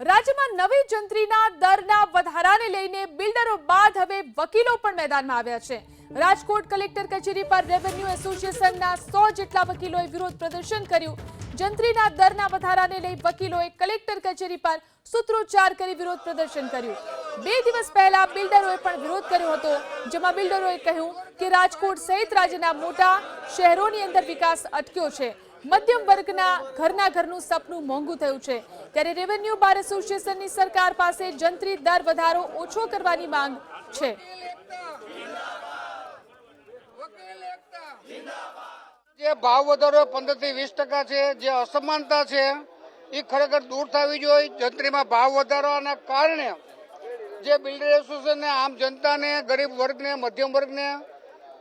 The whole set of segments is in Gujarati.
રાજ્યમાં નવી જંત્રીના દરના વધારાને લઈને બિલ્ડરો બાદ હવે વકીલો પણ મેદાનમાં આવ્યા છે. રાજકોટ કલેક્ટર કચેરી પર રેવન્યુ એસોસિએશનના સો જેટલા વકીલોએ વિરોધ પ્રદર્શન કર્યું. જંત્રીના દરના વધારાને લઈ વકીલોએ કલેક્ટર કચેરી પર સૂત્રોચ્ચાર કરી વિરોધ પ્રદર્શન કર્યું. બે દિવસ પહેલા બિલ્ડરોએ પણ વિરોધ કર્યો હતો, જેમાં બિલ્ડરોએ કહ્યું કે રાજકોટ સહિત રાજ્યના મોટા શહેરોની અંદર વિકાસ અટક્યો છે. મધ્યમ વર્ગના ઘરના ઘરનું સપનું મોંઘું થયું છે. ત્યારે રેવન્યુ બાર એસોસિએશનની સરકાર પાસે જંત્રી દર વધારો ઓછો કરવાની માંગ છે. જે ભાવ વધારો પંદરથી વીસ ટકા છે, જે અસમાનતા છે, એ ખરેખર દૂર થવી જોઈએ. જંત્રીમાં ભાવ વધારવાના કારણે જે બિલ્ડર એસોસિએશનને આમ જનતાને, ગરીબ વર્ગને, મધ્યમ વર્ગને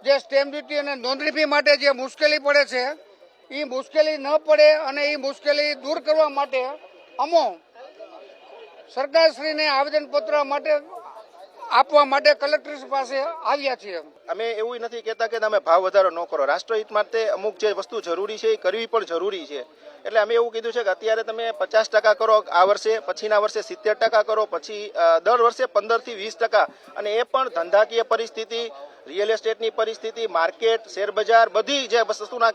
જે સ્ટેમ્પ ડ્યુટી અને નોંધણી ફી માટે જે મુશ્કેલી પડે છે એ મુશ્કેલી ન પડે અને એ મુશ્કેલી દૂર કરવા માટે અમો સરકારશ્રીને આવેદનપત્ર માટે આપવા માટે કલેક્ટર પાસે આવ્યા છીએ. અમે એવું નથી કહેતા કે તમે ભાવ વધારો ન કરો. રાષ્ટ્રહિત માટે અમુક જે વસ્તુ જરૂરી છે એ કરવી પણ જરૂરી છે. એટલે અમે એવું કીધું છે કે અત્યારે તમે પચાસ ટકા કરો, આ વર્ષે, પછીના વર્ષે સિત્તેર ટકા કરો, પછી દર વર્ષે પંદરથી વીસ ટકા. અને એ પણ ધંધાકીય પરિસ્થિતિ રિયલ એસ્ટેટની પરિસ્થિતિ, માર્કેટ શેર બજાર બધી જે વસ્તુના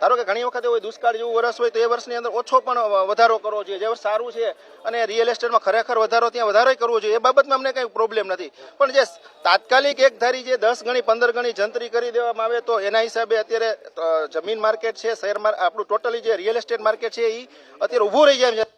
ધારો કે ઘણી વખત હોય દુષ્કાળ જેવું વર્ષ હોય તો એ વર્ષની અંદર ઓછો પણ વધારો કરવો જોઈએ. જે સારું છે અને રિયલ એસ્ટેટમાં ખરેખર વધારો ત્યાં વધારો કરવો જોઈએ, એ બાબતમાં અમને કંઈ પ્રોબ્લેમ નથી. પણ જે તાત્કાલિક એક ધારી જે દસ ગણી, પંદર ગણી જંત્રી કરી દેવામાં આવે તો એના હિસાબે અત્યારે જમીન માર્કેટ છે, શેર આપણું ટોટલી જે રિયલ એસ્ટેટ માર્કેટ છે એ અત્યારે ઊભું રહી જાય છે.